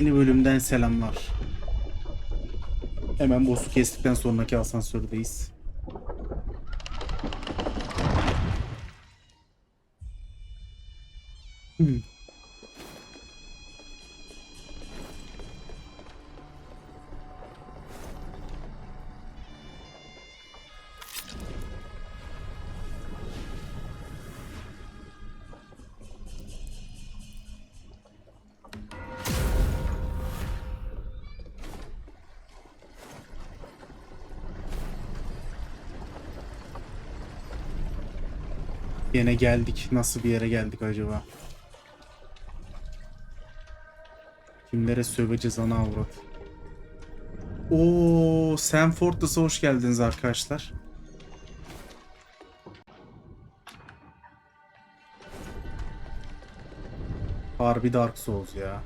Yeni bölümden selamlar. Hemen boss'u kestikten sonraki asansördeyiz. Hmm. Yine geldik. Nasıl bir yere geldik acaba? Kimlere söveceğiz ana avrat? Oo, Sam Fortress'a hoş geldiniz arkadaşlar. Harbi Dark Souls ya.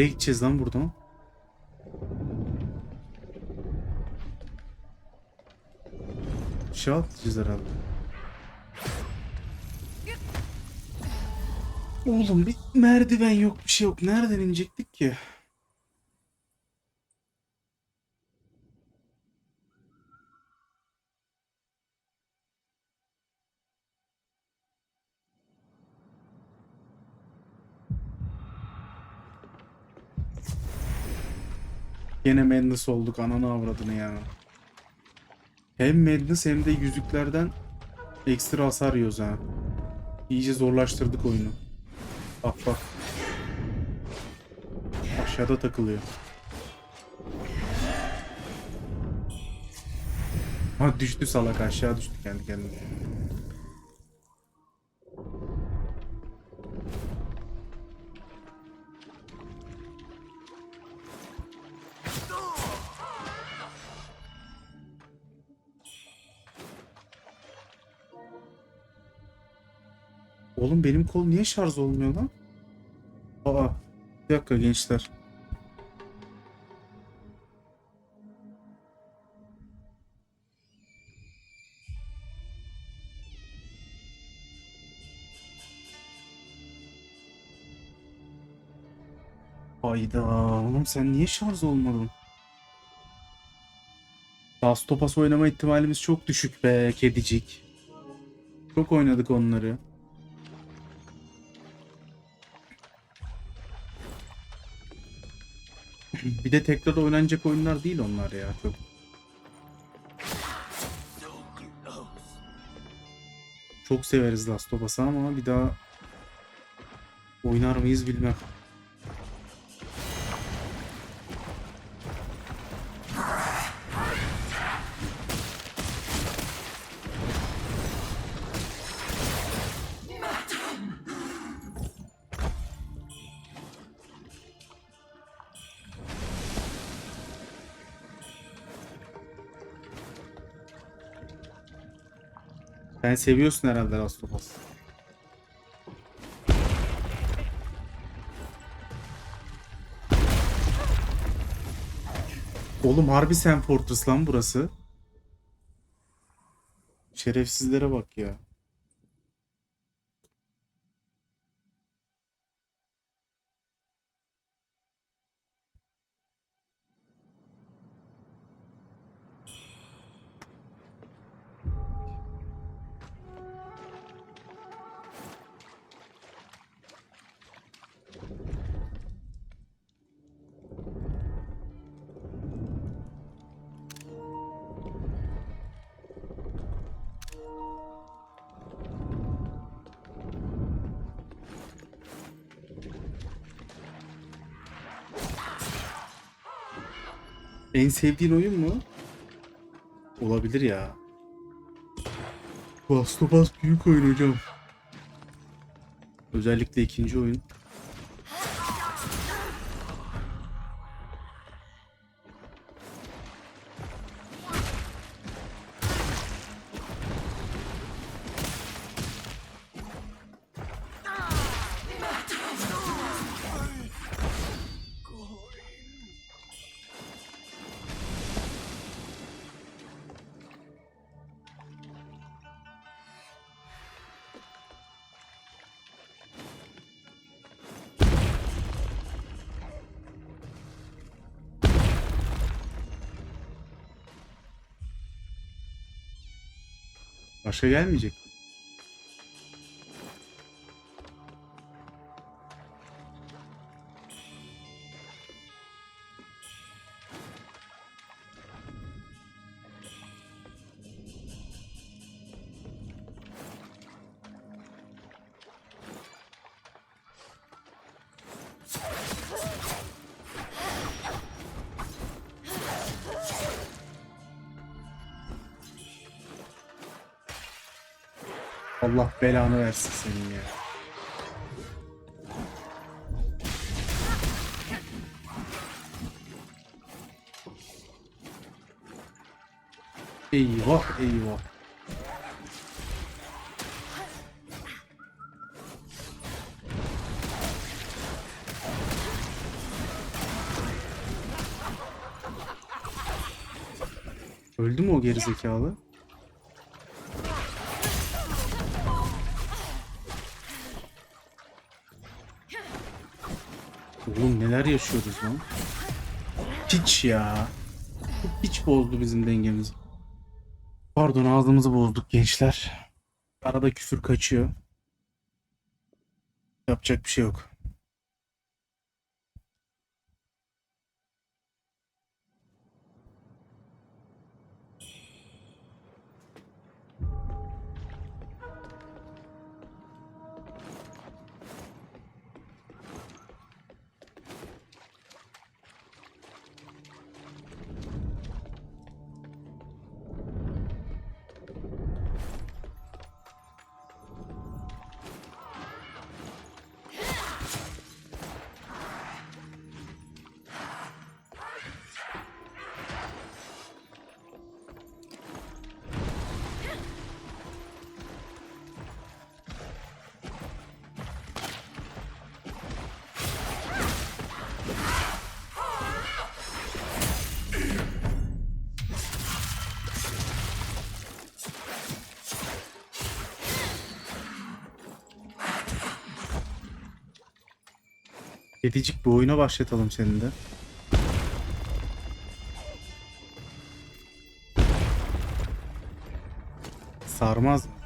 Nereye gideceğiz lan buradan? Aşağı atlayacağız herhalde. Oğlum bir merdiven yok bir şey yok. Nereden inecektik ki? Gene Madness olduk ananı avradını ya. Hem Madness hem de yüzüklerden ekstra hasar yiyoruz ha. İyice zorlaştırdık oyunu. Bak bak. Aşağıda takılıyor. Ha düştü salak aşağı düştü kendi kendine. Kol niye şarj olmuyor lan? Aa, bir dakika gençler. Hayda oğlum sen niye şarj olmadın? Last Topas oynama ihtimalimiz çok düşük be kedicik. Çok oynadık onları. Bir de tekrar oynanacak oyunlar değil onlar ya çok. Çok severiz Last of Us'ı ama bir daha oynar mıyız bilmem. Sen seviyorsun herhalde Last of Us. Oğlum harbi Sam Fortress lan burası. Şerefsizlere bak ya. En sevdiğin oyun mu? Olabilir ya. Last of Us büyük oyun hocam. Özellikle ikinci oyun. Başka gelmeyecek. Belanı versin senin ya. Eyvah eyvah. Öldü mü o gerizekalı? Neler yaşıyoruz lan? Piç ya. Piç bozdu bizim dengemizi. Pardon ağzımızı bozduk gençler. Arada küfür kaçıyor. Yapacak bir şey yok. Kedicik bir oyuna başlatalım senin de. Sarmaz mı?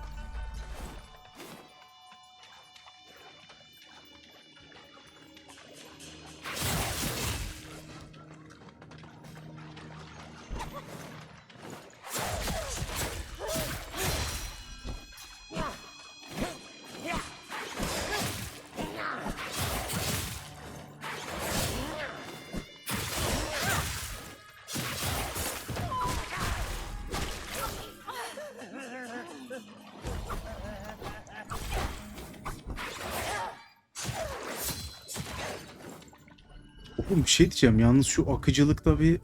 Oğlum bir şey diyeceğim yalnız şu akıcılıkta bir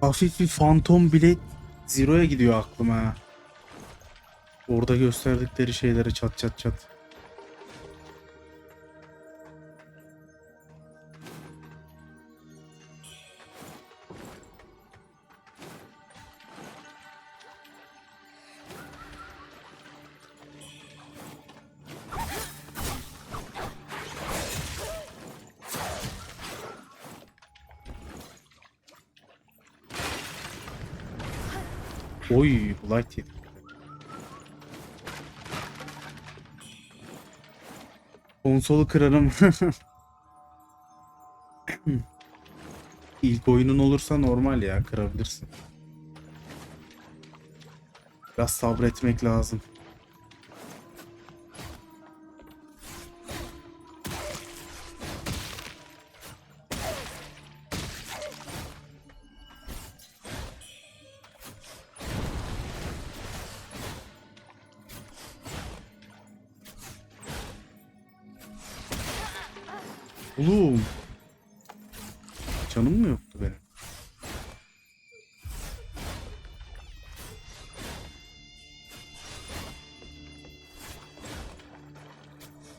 hafif bir fantom bile Zero'ya gidiyor aklıma. Orada gösterdikleri şeylere çat çat çat. Oy, Blight yedik. Konsolu kırarım. İlk oyunun olursa normal ya kırabilirsin. Biraz sabretmek lazım.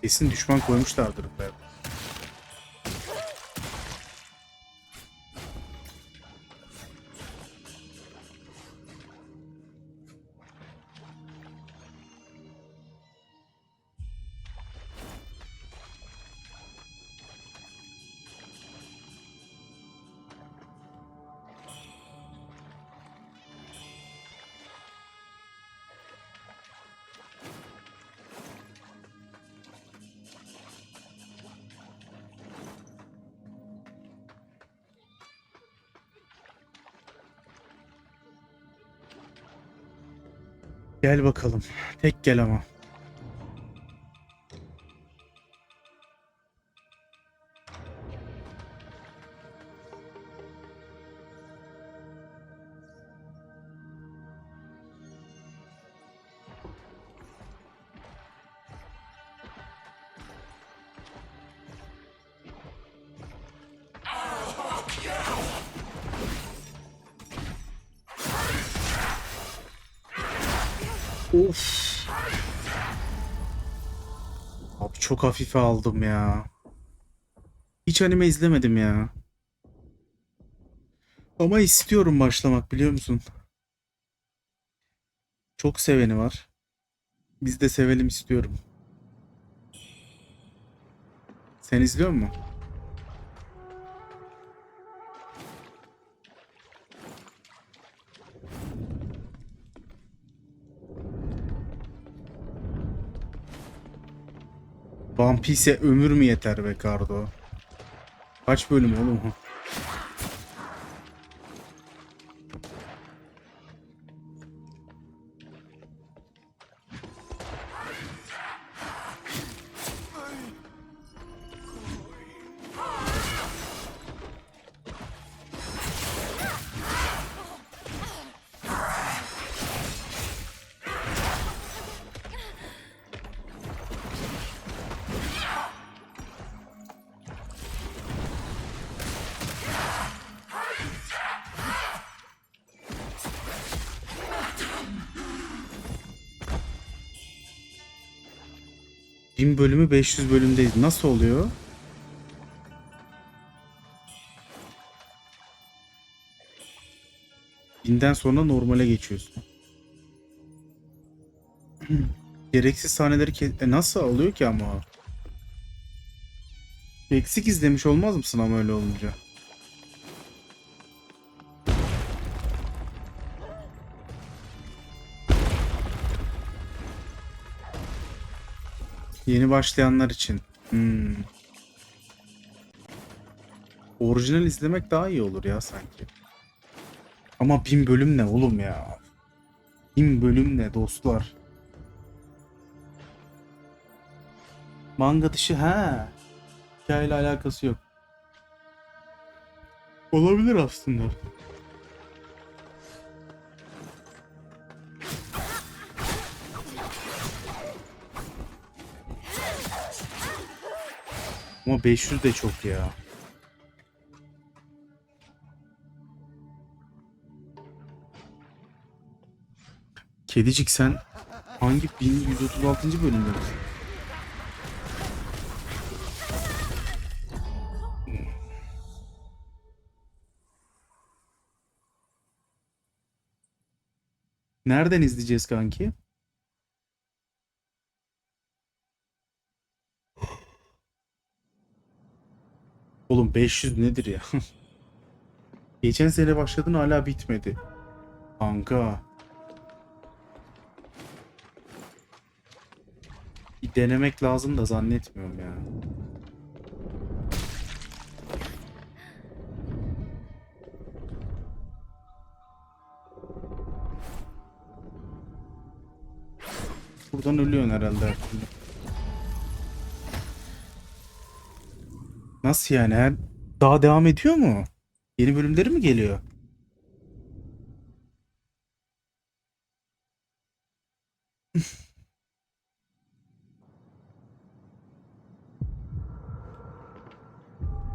Kesin düşman koymuşlardır be. Gel bakalım. Tek gel ama. Of. Abi çok hafife aldım ya. Hiç anime izlemedim ya. Ama istiyorum başlamak biliyor musun? Çok seveni var. Biz de sevelim istiyorum. Sen izliyor musun? One Piece'e ömür mü yeter be Kardo? Kaç bölüm oğlum? Bölümü 500 bölümdeyiz. Nasıl oluyor? Binden sonra normale geçiyorsun. Gereksiz sahneleri ke- e nasıl oluyor ki ama? Eksik izlemiş olmaz mısın ama öyle olunca? Yeni başlayanlar için. Hmm. Orijinal izlemek daha iyi olur ya sanki. Ama bin bölüm ne oğlum ya? Bin bölüm ne dostlar? Manga dışı ha. Hikayeyle alakası yok. Olabilir aslında. Ama 500 de çok ya. Kedicik sen hangi 1136. bölümde? Nereden izleyeceğiz kanki? Oğlum 500 nedir ya? Geçen sene başladın hala bitmedi. Kanka. Bir denemek lazım da zannetmiyorum ya. Buradan ölüyorsun herhalde her Nasıl yani? Daha devam ediyor mu? Yeni bölümleri mi geliyor?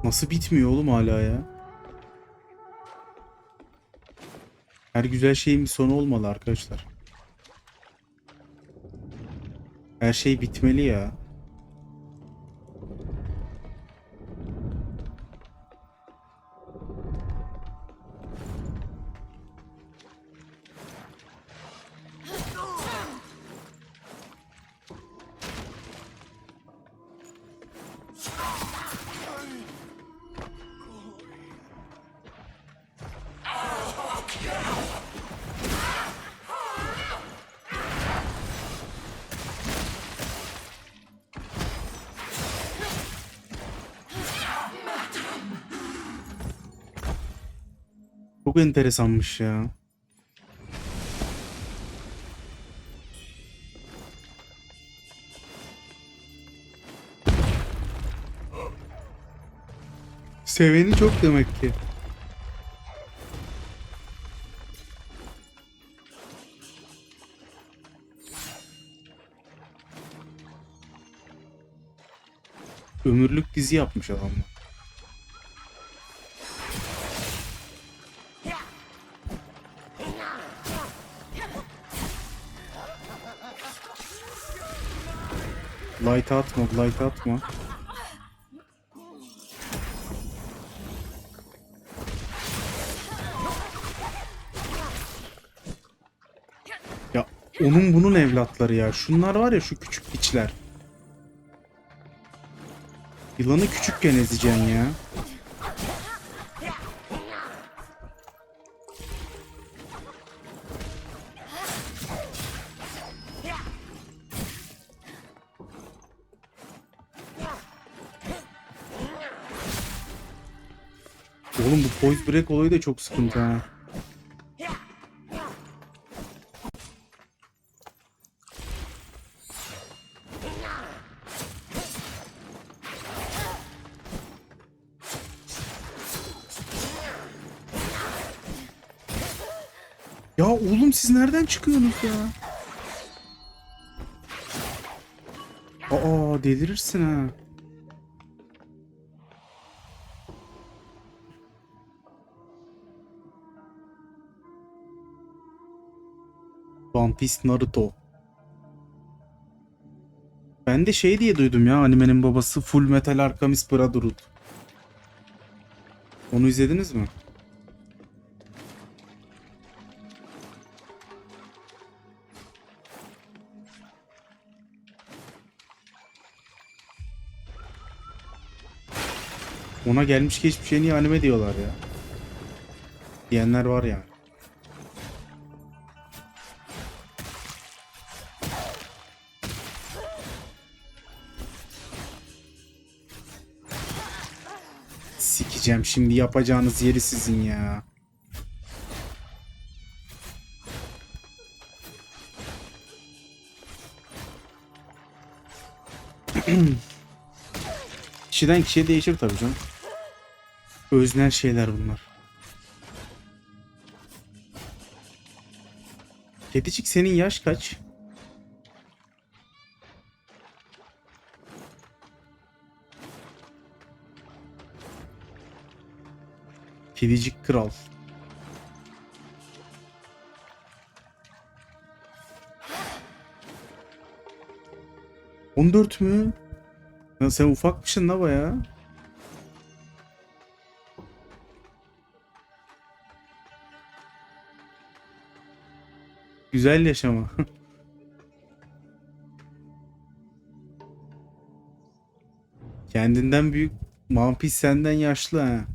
Nasıl bitmiyor oğlum hala ya? Her güzel şeyin bir sonu olmalı arkadaşlar. Her şey bitmeli ya. Çok enteresanmış ya. Seveni çok demek ki. Ömürlük dizi yapmış adamlar. Light atma, light atma. Ya onun bunun evlatları ya. Şunlar var ya şu küçük piçler. Yılanı küçükken ezeceksin ya. Break olayı da çok sıkıntı ha. Ya oğlum siz nereden çıkıyorsunuz ya? Aa delirirsin ha. One Piece Naruto. Ben de şey diye duydum ya animenin babası Full Metal Alchemist Brotherhood. Onu izlediniz mi? Ona gelmiş geçmiş en iyi anime diyorlar ya. Diyenler var yani. Sikeceğim şimdi yapacağınız yeri sizin ya. Kişiden kişiye değişir tabii canım. Öznel şeyler bunlar. Kedicik senin yaş kaç? Kedicik kral. On dört mü? Ya sen ufakmışsın la bayağı. Güzel yaşama. Kendinden büyük Mampis senden yaşlı ha.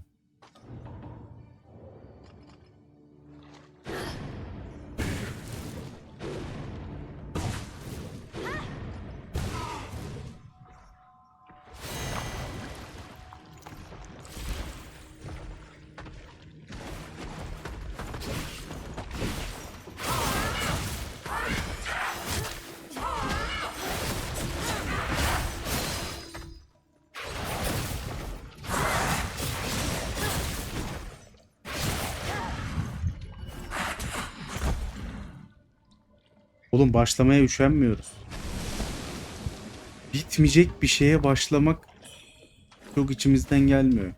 Oğlum başlamaya üşenmiyoruz. Bitmeyecek bir şeye başlamak Çok içimizden gelmiyor.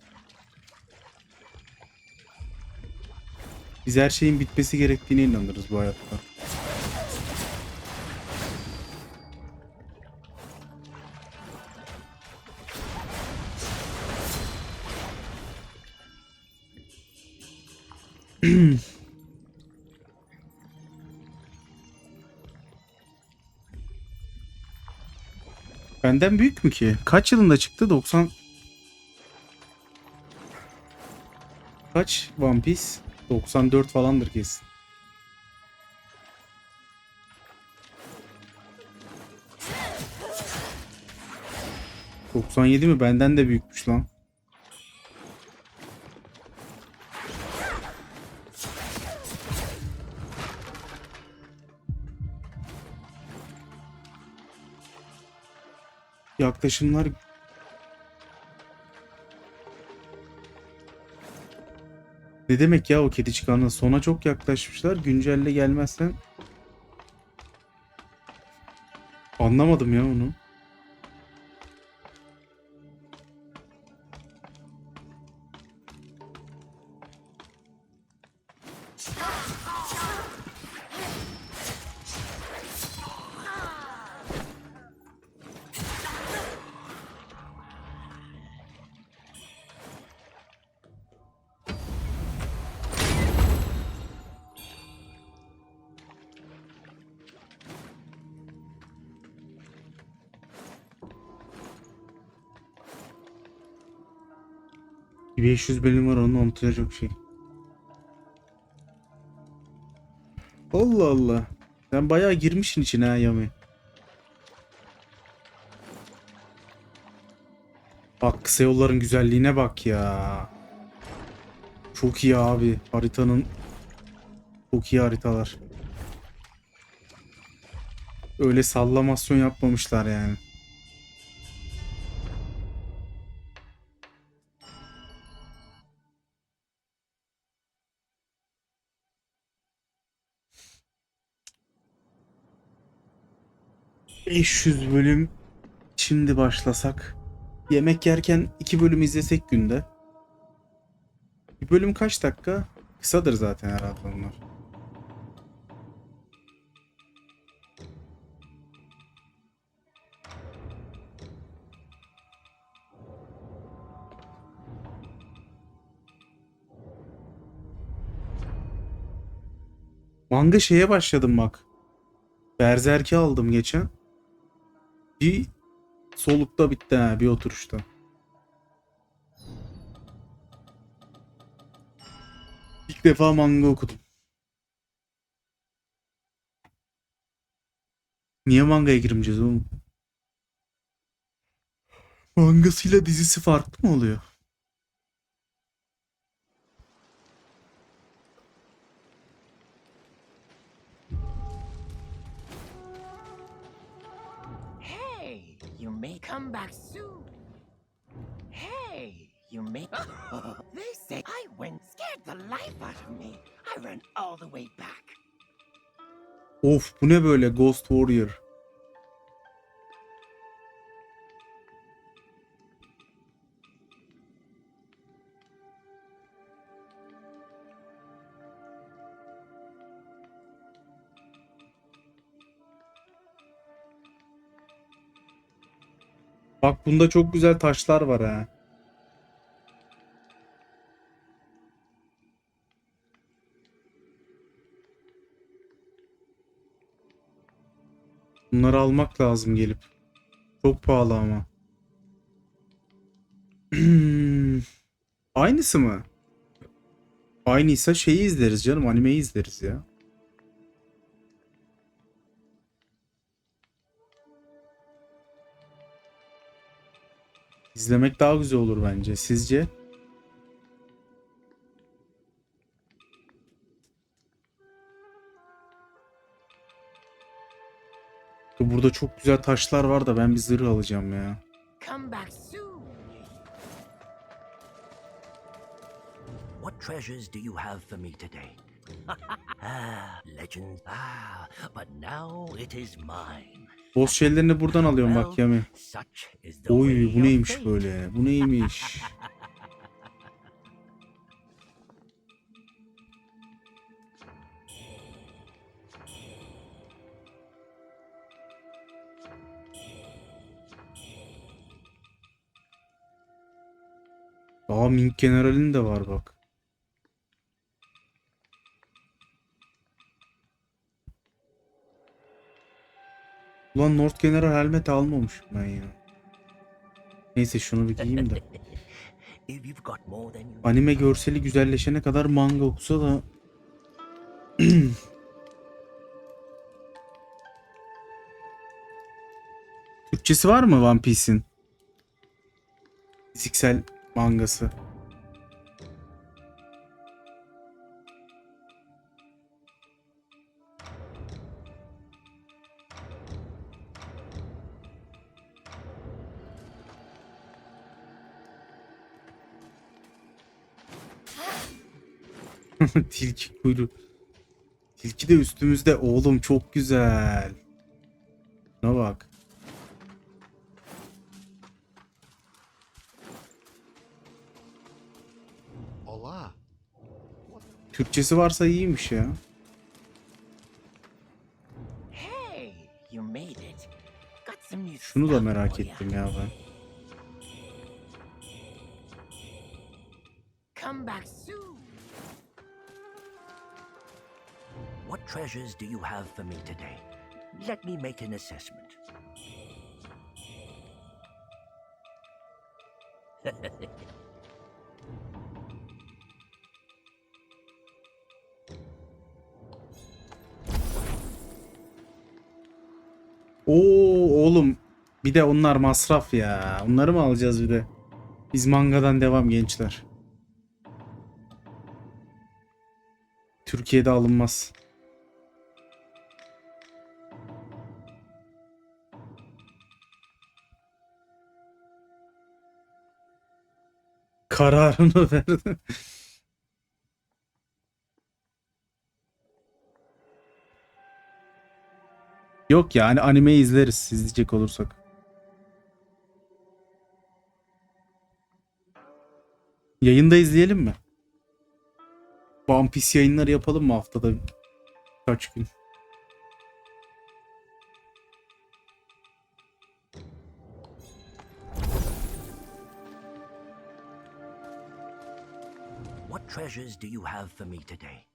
Biz her şeyin bitmesi gerektiğine inanırız bu hayatta. Benden büyük mü ki? Kaç yılında çıktı? 90 Kaç One Piece? 94 falandır kesin. ...97 mi? Benden de büyükmüş lan. Yaklaşımlar Ne demek ya o kedi çıkanı? Sona çok yaklaşmışlar. Güncelle gelmezsen anlamadım ya onu. 500 bölüm var onun unutacak şey. Allah Allah. Sen bayağı girmişsin içine ha Yami. Bak kısa yolların güzelliğine bak ya. Çok iyi abi. Haritanın çok iyi haritalar. Öyle sallamasyon yapmamışlar yani. ...500 bölüm... ...şimdi başlasak... ...yemek yerken iki bölüm izlesek günde... ...bir bölüm kaç dakika? Kısadır zaten herhalde onlar. Manga şeye başladım bak. Berzerk'i aldım geçen. Bir solukta bitti ha bir oturuşta. İlk defa manga okudum. Niye mangaya girmeyeceğiz oğlum? Mangasıyla dizisi farklı mı oluyor? Come back soon. Hey, you may. they say I went, scared the life out of me. I ran all the way back. Of bu ne böyle Ghost Warrior? Bak bunda çok güzel taşlar var ha. Bunları almak lazım gelip. Çok pahalı ama. Aynısı mı? Aynıysa şeyi izleriz canım. Animeyi izleriz ya. İzlemek daha güzel olur bence. Sizce? Burada çok güzel taşlar var da ben bir zırh alacağım ya. What treasures do you have for me today? ah, legends. Ah, but now it is mine. Boss şeylerini buradan alıyorum bak Yami. Oy bu neymiş böyle? Bu neymiş? Aa Mink General'in de var bak. Ulan North General helmet almamışım ben ya. Neyse şunu bir giyeyim de. Anime görseli güzelleşene kadar manga okusa da Türkçesi var mı One Piece'in? Fiziksel mangası. Tilki kuyruğu. Tilki de üstümüzde. Oğlum çok güzel. Şuna bak. Olá. Türkçesi varsa iyiymiş ya. Hey, you made it. Got some new Şunu da merak ettim ya ben. Come back treasures do you have for me today? Let me make an assessment. Oo oğlum. Bir de onlar masraf ya. Onları mı alacağız bir de? Biz mangadan devam gençler. Türkiye'de alınmaz. Kararını verdi. Yok yani anime izleriz izleyecek olursak. Yayında izleyelim mi? One Piece yayınları yapalım mı haftada kaç gün? Treasures do you have for me today?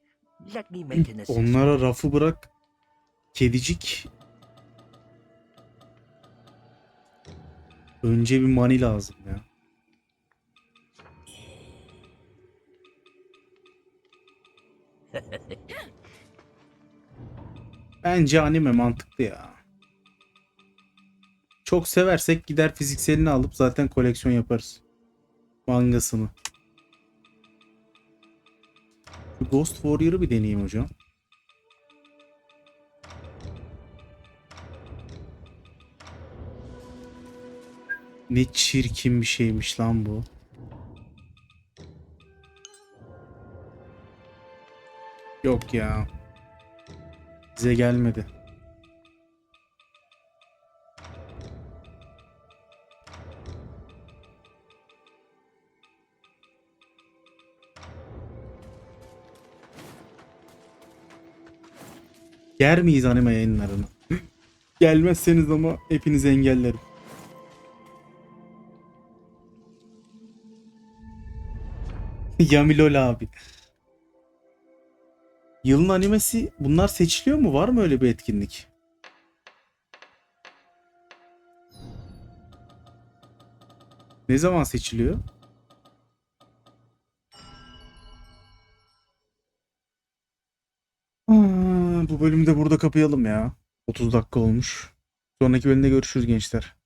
Let me make an assessment. Onlara rafı bırak. Kedicik. Önce bir mani lazım ya. Bence anime mantıklı ya. Çok seversek gider fizikselini alıp zaten koleksiyon yaparız. Mangasını. Ghost Warrior'ı bir deneyeyim hocam. Ne çirkin bir şeymiş lan bu. Yok ya. Bize gelmedi. Yer miyiz anime yayınlarını? Gelmezseniz ama hepinizi engellerim. Yamilol abi. Yılın animesi bunlar seçiliyor mu? Var mı öyle bir etkinlik? Ne zaman seçiliyor? Bu bölümü de burada kapayalım ya. 30 dakika olmuş. Sonraki bölümde görüşürüz gençler.